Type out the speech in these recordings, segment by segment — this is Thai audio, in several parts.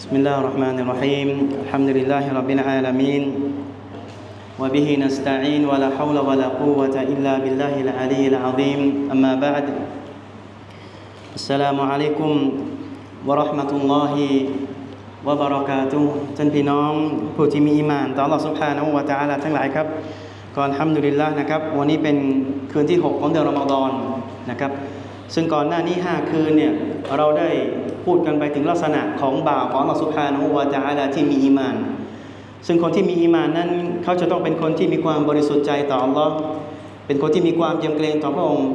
بسم الله الرحمن الرحيم الحمد لله رب العالمين وبه نستعين ولا حول ولا قوة إلا بالله العلي العظيم أما بعد السلام عليكم ورحمة الله وبركاته ท่านพี่น้องผู้ที่มีอีหมานต่อ Allah سبحانه และ تعالى ทั้งหลายครับก่อนฮัมดุลิลละนะครับ วันนี้เป็นคืนที่ 6 ของเดือนรอมฎอนนะครับ ซึ่งก่อนหน้านี้ 5 คืนเนี่ยเราได้ พูดกันไปถึงลักษณะของบ่าวของอัลอสุบานะฮูวาจาลาที่มีอีมาน ซึ่งคนที่มีอีมานนั้นเขาจะต้องเป็นคนที่มีความบริสุทธิ์ใจต่ออัลลอฮ์เป็นคนที่มีความเยำเกรงต่อพระองค์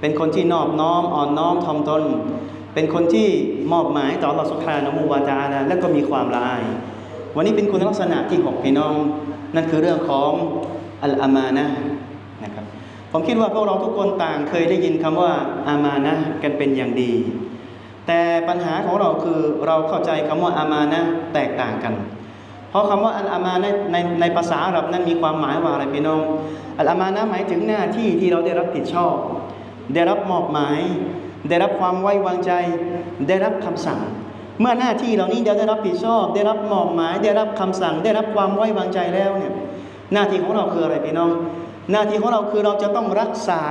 เป็นคนที่นอบน้อมอ่อนน้อมทอมตน เป็นคนที่มอบหมายต่ออัลอสุบานะฮูวาจาลาและก็มีความละอาย วันนี้เป็นคุณลักษณะที่หกพี่น้องนั่นคือเรื่องของอัลอามานะนะครับผมคิดว่าพวกเราทุกคนต่างเคยได้ยินคำว่าอามานะกันเป็นอย่างดี แต่ปัญหาของเราคือเราเข้าใจคำว่าอามานะแตกต่างกัน เพราะคำว่าอัลอามานะห์ในในภาษาอาหรับนั้นมีความหมายว่าอะไรพี่น้องอัลอามานะหมายถึงหน้าที่ที่เราได้รับผิดชอบ ได้รับมอบหมาย ได้รับความไว้วางใจ ได้รับคำสั่ง เมื่อหน้าที่เหล่านี้เราได้รับผิดชอบ ได้รับมอบหมาย ได้รับคำสั่ง ได้รับความไว้วางใจแล้วเนี่ยหน้าที่ของเราคืออะไรพี่น้อง หน้าที่ของเราคือเราจะต้องรักษา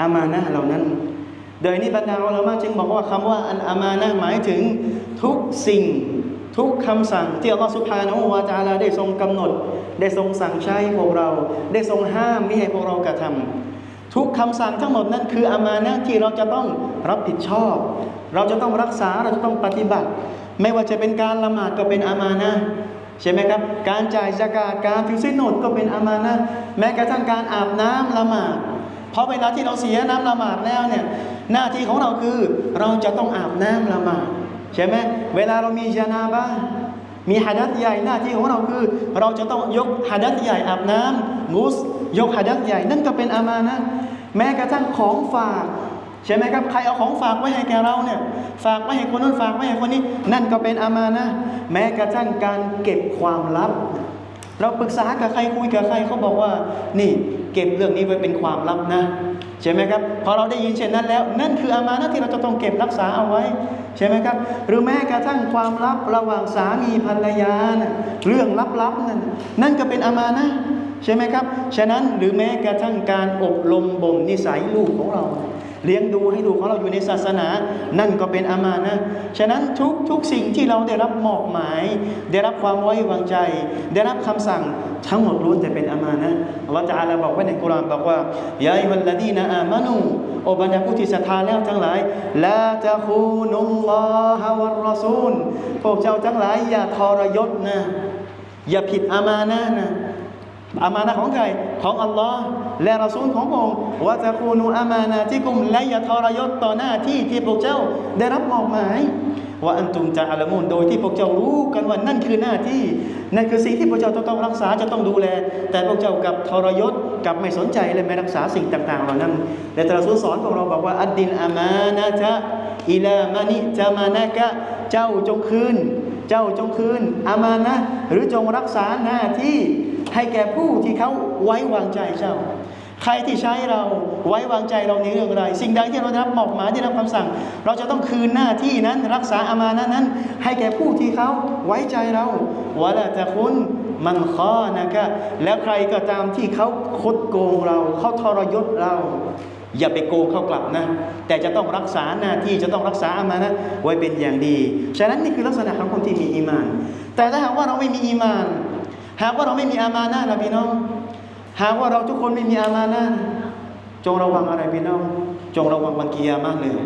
อามานะห์เหล่านั้น โดยนี้บรรดาอัลลอฮ์จึงบอกว่าคำว่าอันอามานะหมายถึงทุกสิ่งทุกคำสั่งที่อัลลอฮฺสุบฮานวาตาลาได้ทรงกำหนด ได้ทรงสั่งใช้พวกเรา ได้ทรงห้ามไม่ให้พวกเรากระทำทุกคำสั่งทั้งหมดนั้นคืออามานะที่เราจะต้องรับผิดชอบ เราจะต้องรักษาเราจะต้องปฏิบัติ ไม่ว่าจะเป็นการละหมาดก็เป็นอามานะใช่ไหมครับ การจ่ายสกาดการถือศีลอดก็เป็นอามานะแม้กระทั่งการอาบน้ำละหมาด เพราะเวลาที่เราเสียน้ำละหมาดแล้วเนี่ยหน้าที่ของเราคือเราจะต้องอาบน้ำละหมาดใช่ไหมเวลาเรามีจานาบะมีหัดัษใหญ่หน้าที่ของเราคือ เราจะต้องยกหัดัษใหญ่อาบน้ำมุสยกหัดัษใหญ่นั่นก็เป็นอามานะแม้กระทั่งของฝากใช่ไหมครับใครเอาของฝากไว้ให้แกเราเนี่ยฝากไว้ให้คนนั้นฝากไว้ให้คนนี้ นั่นก็เป็นอามานะแม้กระทั่งการเก็บความลับ เราปรึกษากับใครคุยกับใครเขาบอกว่า นี่เก็บเรื่องนี้ไว้เป็นความลับนะใช่ไหมครับพอเราได้ยินเช่นนั้นแล้ว นั่นคืออามานะที่เราจะต้องเก็บรักษาเอาไว้ใช่ไหมครับ หรือแม้กระทั่งความลับระหว่างสามีภรรยานะเรื่องลับๆนั่นนั่นก็เป็นอามานะใช่ไหมครับ ฉะนั้นหรือแม้กระทั่งการอบรมบ่มนิสัยลูกของเรา เลี้ยงดูให้ลูกของเราอยู่ในศาสนา นั่นก็เป็นอามานะ ฉะนั้นทุกทุกสิ่งที่เราได้รับมอบหมาย ได้รับความไว้วางใจ ได้รับคำสั่งทั้งหมดล้วนแต่เป็นอามานะอัลลอฮฺจะอาลาบอกไว้ในกุรอานบอกว่ายาอิวัลลดีนะอามานูโอบรรดาผู้ที่ศรัทธาแล้วทั้งหลายลาตะคูนุลลอฮะวัรรอซูลพวกเจ้าทั้งหลายอย่าทรยศนะ อย่าผิดอามานะนะ อามานะของใครของอัลลอฮ์และรอซูลของพระองค์ว่าจะคูนูอามานะที่กุมและอย่าทรยศต่อหน้าที่ที่พวกเจ้าได้รับมอบหมาย ว่าอันตุมจะอัลมูนโดยที่พวกเจ้ารู้กันว่านั่นคือหน้าที่ นั่นคือสิ่งที่พวกเจ้าต้องรักษาจะต้องดูแล แต่พวกเจ้ากับทรยศกับไม่สนใจและไม่รักษาสิ่งต่างๆเหล่านั้นและตรัสสอนพวกเราบอกว่าอัดดินอามานะจะอิลามานิจามานะกะเจ้าจงคืน เจ้าจงคืน อามานะหรือจงรักษาหน้าที่ ให้แก่ผู้ที่เขาไว้วางใจเจ้า ใครที่ใช้เราไว้วางใจเราในเรื่องอะไร สิ่งใดที่เราได้รับมอบหมายได้รับคำสั่ง เราจะต้องคืนหน้าที่นั้น รักษาอามานะนั้น ให้แก่ผู้ที่เขาไว้ใจเราวะละจะคุณมันข้อนะคะแล้วใครก็ตามที่เขาคดโกงเราเขาทรยศเราอย่าไปโกงเขากลับนะ แต่จะต้องรักษาหน้าที่จะต้องรักษาอามานะไว้เป็นอย่างดี ฉะนั้นนี่คือลักษณะของคนที่มีอีมาน แต่ถ้าหากว่าเราไม่มีอีมาน หากว่าเราไม่มีอามานะนะพี่น้อง หากว่าเราทุกคนไม่มีอามานะจงระวังอะไรพี่น้อง จงระวังวันกิยามะเลย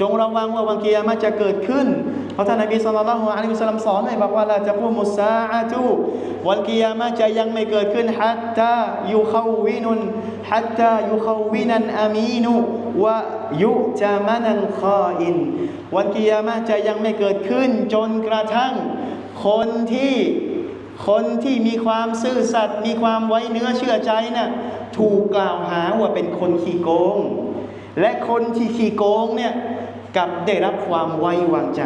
จงระวังว่าวันกิยามะจะเกิดขึ้น เพราะท่านนบีสุลต่านละฮ์อะลัยฮิวะสัลลัมสอนให้บอกว่าละจะพูดมุสาอะตุวันกิยามะจะยังไม่เกิดขึ้นฮัตตายุขวินุนฮัตตายุขวินันอามีนุวะยุจามันันคออิน วันกิยามะจะยังไม่เกิดขึ้นจนกระทั่งคนที่ คนที่มีความซื่อสัตย์มีความไว้เนื้อเชื่อใจน่ะถูกกล่าวหาว่าเป็นคนขี้โกง และคนที่ขี้โกงเนี่ยกับได้รับความไว้วางใจ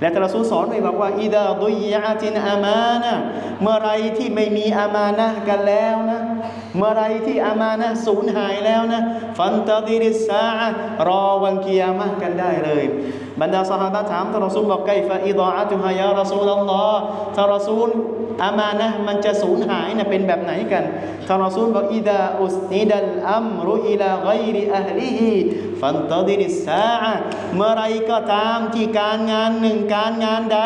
และตรัสูสอนไว้บอกว่าอิดาดุยยาตินอามานะเมื่อไรที่ไม่มีอามานะกันแล้วนะ เมื่อไรที่อามานะสูญหายแล้วนะ ฟันตาดิริสาะรอวันกิยามะกันได้เลย บรรดาสหายถามท่านรอซูลบอกไกฟะอิดออตุฮายารอซูลอัลลอฮ์ท่านรอซูลอามานะมันจะสูญหายนี่ยเป็นแบบไหนกันท่านรอซูลบอกอิดาอุสนิดัลอัมรุอิลาไกริอัลลิฮิฟันตดิริสาะเมื่อไรก็ตามที่การงานหนึ่งการงานใด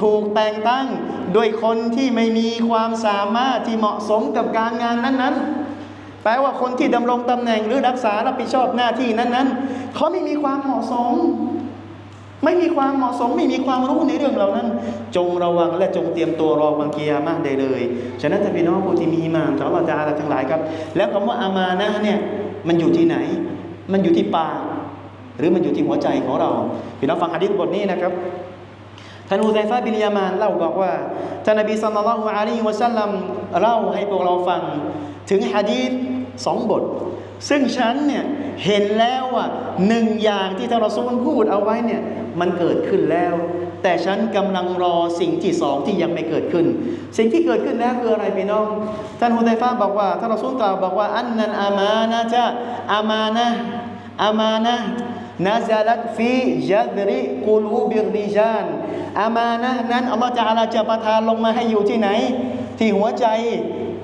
ถูกแต่งตั้ง โดยคนที่ไม่มีความสามารถที่เหมาะสมกับการงานนั้น ๆ แปลว่าคนที่ดำรงตำแหน่งหรือรักษารับผิดชอบหน้าที่นั้น ๆ เขาไม่มีความเหมาะสม ไม่มีความเหมาะสม ไม่มีความรู้ในเรื่องเหล่านั้น จงระวังและจงเตรียมตัวรอวันเกียร์มาได้เลย ฉะนั้นท่านพี่น้องผู้ที่มีมานต่ออัลลอฮฺจาละทั้งหลายครับ แล้วคำว่าอามานะเนี่ยมันอยู่ที่ไหน มันอยู่ที่ปากหรือมันอยู่ที่หัวใจของเราพี่น้องฟังฮะดิษบทนี้นะครับ ท่านอุซัยฟะบินยามานเล่าบอกว่าท่านนบีสัลลัลลอฮุอะลัยฮิวะสัลลัมเล่าให้พวกเราฟัง ถึงฮะดีษสองบท ซึ่งฉันเนี่ยเห็นแล้วว่าหนึ่งอย่างที่ท่านรอซูลพูดเอาไว้เนี่ยมันเกิดขึ้นแล้ว แต่ฉันกำลังรอสิ่งที่สองที่ยังไม่เกิดขึ้น สิ่งที่เกิดขึ้นแล้วคืออะไรพี่น้องท่านฮุดัยฟะห์บอกว่าท่านรอซูลกล่าวบอกว่าอันนันอามานะจะอามานะอามานะ นาซาลัตฟียัดริกูลูบิริจานอามานะนั้นอัลลอฮฺจะอาลาจะประทานลงมาให้อยู่ที่ไหน ที่หัวใจ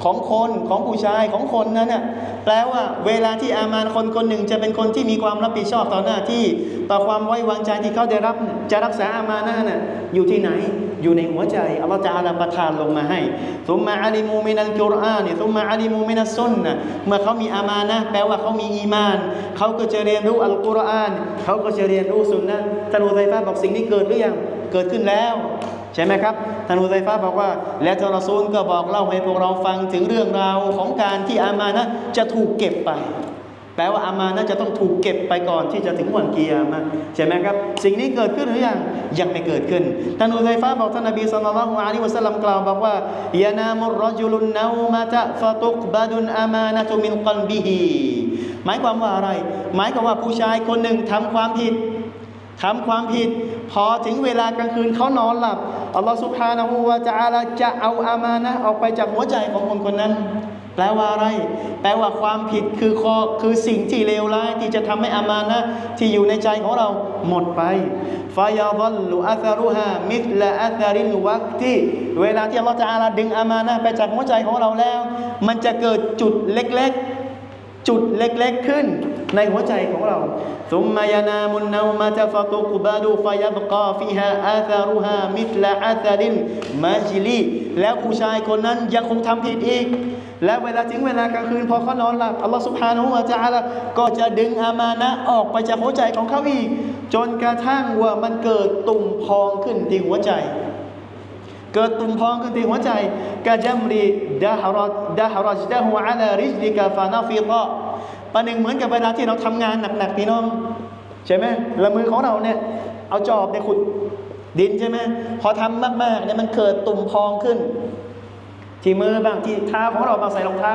ของคนของผู้ชายของคนนั้นน่ะแปลว่าเวลาที่อามานคนคนหนึ่งจะเป็นคนที่มีความรับผิดชอบต่อหน้าที่ ต่อความไว้วางใจที่เขาได้รับ จะรักษาอามานะห์น่ะอยู่ที่ไหนอยู่ในหัวใจอัลลอฮฺจะอาลาประทานลงมาให้ทุมมาอาลิมูมินัลกุรอานทุมมาอาลิมูมินัสซุนนะเมื่อเขามีอามานะแปลว่าเขามีอีมาน เขาก็จะเรียนรู้อัลกุรอาน เขาก็จะเรียนรู้สุนนะท่านอุซัยฟะห์บอกสิ่งนี้เกิดหรือยังเกิดขึ้นแล้ว ใช่ไหมครับท่านอุซัยฟะห์บอกว่า และท่านรอซูลก็บอกเล่าให้พวกเราฟังถึงเรื่องราวของการที่อามานะจะถูกเก็บไป แปลว่าอามานะจะต้องถูกเก็บไปก่อนที่จะถึงวันเกียร์มาใช่ไหมครับ สิ่งนี้เกิดขึ้นหรือยังยังไม่เกิดขึ้นท่านอุซัยฟะห์บอกท่านนบีศ็อลลัลลอฮุอะลัยฮิวะซัลลัมกล่าวบอกว่ายานามุรรจุลุนนาอมะตะฟะตุกบะดุนอามานะตุมินกัลบิฮีหมายความว่าอะไร หมายความว่าผู้ชายคนหนึ่งทำความผิดทำความผิด พอถึงเวลากลางคืนเขานอนหลับอัลลอฮฺสุบฮานะฮูวะจะอาลาจะเอาอามานะออกไปจากหัวใจของคนคนนั้น แปลว่าอะไร แปลว่าความผิดคือข้อคือสิ่งที่เลวร้ายที่จะทำให้อามานะที่อยู่ในใจของเราหมดไปฟายาดัลลุอัซารุฮามิสละอัซาริลวักที่เวลาที่อัลลอฮฺจะอาลาดึงอามานะไปจากหัวใจของเราแล้ว มันจะเกิดจุดเล็กๆ จุดเล็กๆขึ้น ในหัวใจของเราซุมมายานามุนนาวมาตฟตุกบาดูฟยบกาฟิฮาอาซารุฮามิตลาอาซาดินมาจิลีแล้วผู้ชายคนนั้นยังคงทำผิดอีก และเวลาถึงเวลากลางคืนพอเขานอนหลับอัลลอฮฺสุบฮานุวะจาละก็จะดึงอามานะออกไปจากหัวใจของเขาอีก จนกระทั่งว่ามันเกิดตุ่มพองขึ้นที่หัวใจ เกิดตุ่มพองขึ้นที่หัวใจกะจัมรีดะฮารดดะฮารจดะฮูอะลาริจลิกะฟานาฟิตะประหนึ่งเหมือนกับเวลาที่เราทำงานหนักๆพี่น้อง ใช่ไหมละมือของเราเนี่ย เอาจอบเนี่ยขุดดินใช่ไหมพอทำมากๆเนี่ยมันเกิดตุ่มพองขึ้น ที่มือบางที่เท้าของเราบางใส่รองเท้า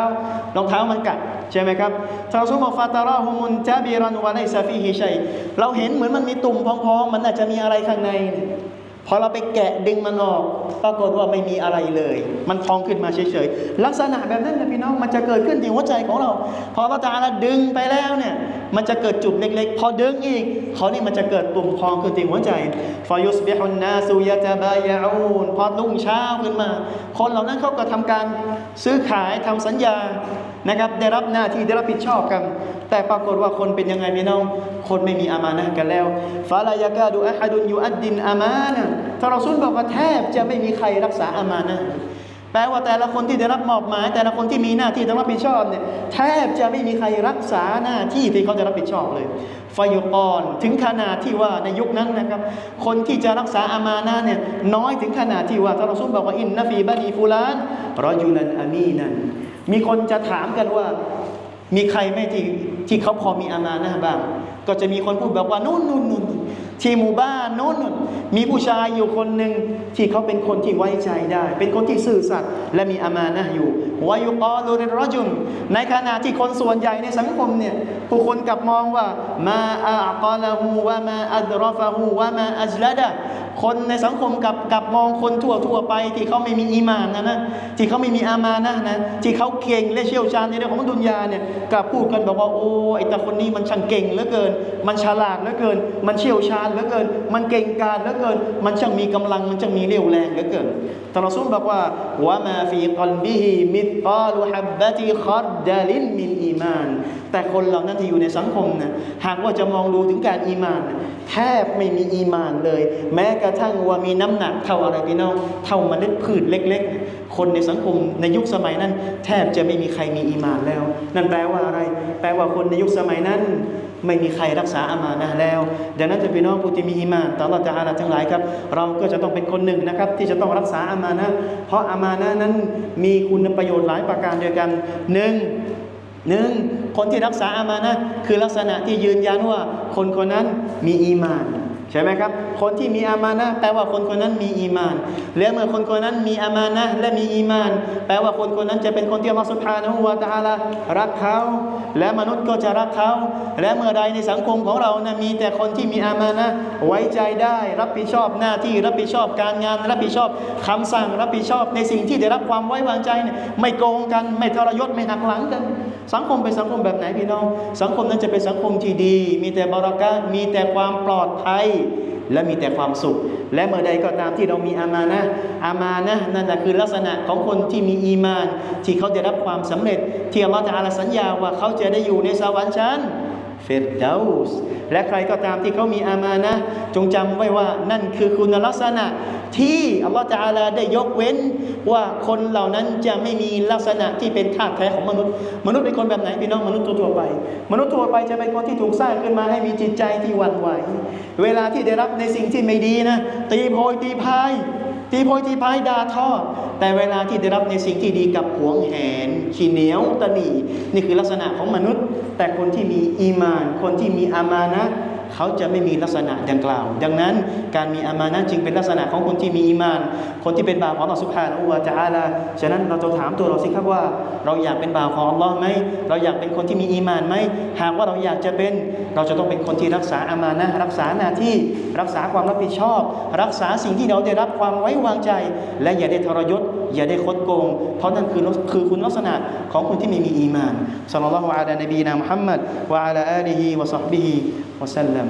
รองเท้ามันกัดใช่ไหมครับทาซุมฟาตาราฮุมุนจาบีรันวะไลซาฟีฮิชัยเราเห็นเหมือนมันมีตุ่มพองๆ มันอาจจะมีอะไรข้างใน พอเราไปแกะดึงมันออก ปรากฏว่าไม่มีอะไรเลย มันพองขึ้นมาเฉยๆ ลักษณะแบบนั้นนะพี่น้องมันจะเกิดขึ้นที่หัวใจของเรา พอเราตาละดึงไปแล้วเนี่ยมันจะเกิดจุดเล็กๆ พอดึงอีกเขานี่มันจะเกิดตุ่มพองขึ้นที่หัวใจฟายุสเบฮุนนาสุยะตะบายะอูนพอรุ่งเช้าขึ้นมา คนเหล่านั้นเขาก็ทำการซื้อขายทำสัญญา นะครับ ได้รับหน้าที่ได้รับผิดชอบกัน แต่ปรากฏว่าคนเป็นยังไงพี่น้อง คนไม่มีอามานะกันแล้วฟาลายากาดูอะฮัดุนยูอัดดินอามานะทารอซูลบอกว่าแทบจะไม่มีใครรักษาอามานะแปลว่าแต่ละคนที่ได้รับมอบหมาย แต่ละคนที่มีหน้าที่ต้องรับผิดชอบเนี่ยแทบจะไม่มีใครรักษาหน้าที่ที่เขาจะรับผิดชอบเลยฟายุกอนถึงขนาดที่ว่าในยุคนั้นนะครับ คนที่จะรักษาอามานะเนี่ยน้อยถึงขนาดที่ว่าทารอซูลบอกว่าอินนฟีบานีฟูลานรอยูลันอามีนัน มีคนจะถามกันว่า มีใครไหมที่ที่เขาพอมีอามานะบ้าง ก็จะมีคนพูดแบบว่านู่นนู่นนู่นที่หมู่บ้านนู่นนู่นมีผู้ชายอยู่คนหนึ่งที่เขาเป็นคนที่ไว้ใจได้ เป็นคนที่ซื่อสัตย์และมีอามานะอยู่ วายุกอลูริรจุนในขณะที่คนส่วนใหญ่ในสังคมเนี่ยผู้คนกลับมองว่ามาอาอกาลาหูวะมาอัดรอฟะหูวะมาอัจลดะคนในสังคมกับกับมองคนทั่วทั่วไป ที่เขาไม่มีอีมานนะนะที่เขาไม่มีอามานะนะที่เขาเก่งและเชี่ยวชาญในเรื่องของดุนยาเนี่ยกับพูดกันบอกว่าโอ้ไอ้ตาคนนี้มันช่างเก่งเหลือเกิน มันฉลาดเหลือเกิน มันเชี่ยวชาญเหลือเกิน มันเก่งกาจเหลือเกิน มันช่างมีกำลังมันช่างมีเรี่ยวแรงเหลือเกินแต่เราสู้บอกว่าวะมาฟีกอลบิฮิมิตกาลูฮับบะติคอดดาลินมินอีมาน แต่คนเหล่านั้นที่อยู่ในสังคมนะหากว่าจะมองดูถึงการอีมาน แทบไม่มีอีมานเลย แม้กระทั่งว่ามีน้ำหนักเท่าอะไรพี่น้องเท่าเมล็ดพืชเล็ก ๆ คนในสังคมในยุคสมัยนั้น แทบจะไม่มีใครมีอีมานแล้ว นั่นแปลว่าอะไร แปลว่าคนในยุคสมัยนั้น ไม่มีใครรักษาอามานะแล้ว ดังนั้นจะพี่น้องผู้ที่มีอีมานต่อเราจะอาลาทั้งหลายครับ เราก็จะต้องเป็นคนหนึ่งนะครับ ที่จะต้องรักษาอามานะเพราะอามานะนั้นมีคุณประโยชน์หลายประการด้วยกันหนึ่งหนึ่งคนที่รักษาอามานะคือลักษณะที่ยืนยันว่าคนคนนั้นมีอีมาน ใช่ไหมครับ คนที่มีอามานะแปลว่าคนคนนั้นมีอีมาน และเมื่อคนคนนั้นมีอามานะและมีอีมาน แปลว่าคนคนนั้นจะเป็นคนที่อัลลอฮฺสุบฮานะฮูวะตาลารักเขา และมนุษย์ก็จะรักเขา และเมื่อใดในสังคมของเรานะมีแต่คนที่มีอามานะไว้ใจได้ รับผิดชอบหน้าที่รับผิดชอบการงาน รับผิดชอบคำสั่งรับผิดชอบในสิ่งที่ได้รับความไว้วางใจเนี่ยไม่โกงกัน ไม่ทรยศไม่หักหลังกัน สังคมเป็นสังคมแบบไหนพี่น้อง สังคมนั้นจะเป็นสังคมที่ดี มีแต่บารักะมีแต่ความปลอดภัย และมีแต่ความสุข และเมื่อใดก็ตามที่เรามีอามานะอามานะนั่นแหละคือลักษณะของคนที่มีอีมาน ที่เขาจะรับความสำเร็จที่อัลลอฮฺตะอาลาสัญญาว่าเขาจะได้อยู่ในสวรรค์ชั้น เฟรดาสและใครก็ตามที่เขามีอามานะ จงจำไว้ว่านั่นคือคุณลักษณะที่อัลลอฮฺตะอาลาได้ยกเว้น ว่าคนเหล่านั้นจะไม่มีลักษณะที่เป็นธาตุแท้ของมนุษย์ มนุษย์เป็นคนแบบไหนพี่น้องมนุษย์ทั่วไป มนุษย์ทั่วไปจะเป็นคนที่ถูกสร้างขึ้นมาให้มีจิตใจที่หวั่นไหว เวลาที่ได้รับในสิ่งที่ไม่ดีนะ ตีโพยตีพาย ตีโพยตีพายด่าทอ แต่เวลาที่ได้รับในสิ่งที่ดีกับหวงแหน ขี้เหนียวตะหนีนี่คือลักษณะของมนุษย์ แต่คนที่มีอีมาน คนที่มีอามานะ เขาจะไม่มีลักษณะดังกล่าว ดังนั้นการมีอามานะจึงเป็นลักษณะของคนที่มีอีมาน คนที่เป็นบ่าวของอัลลอฮฺสุบฮานะฮูวะตะอาลาฉะนั้นเราจะถามตัวเราสิครับว่า เราอยากเป็นบ่าวของอัลลอฮ์ไหมเราอยากเป็นคนที่มีอีมานไหมหากว่าเราอยากจะเป็นเราจะต้องเป็นคนที่รักษาอามานะรักษาหน้าที่รักษาความรับผิดชอบ รักษาสิ่งที่เราได้รับความไว้วางใจ และอย่าได้ทรยศอย่าได้คดโกง เพราะนั่นคือคือคุณลักษณะของคนที่ไม่มีอีมานสัลลัลลอฮุอะลัยนบีนามุฮัมมัดวะอะลาอาลีฮิวะซอฮบิฮิ وسلم.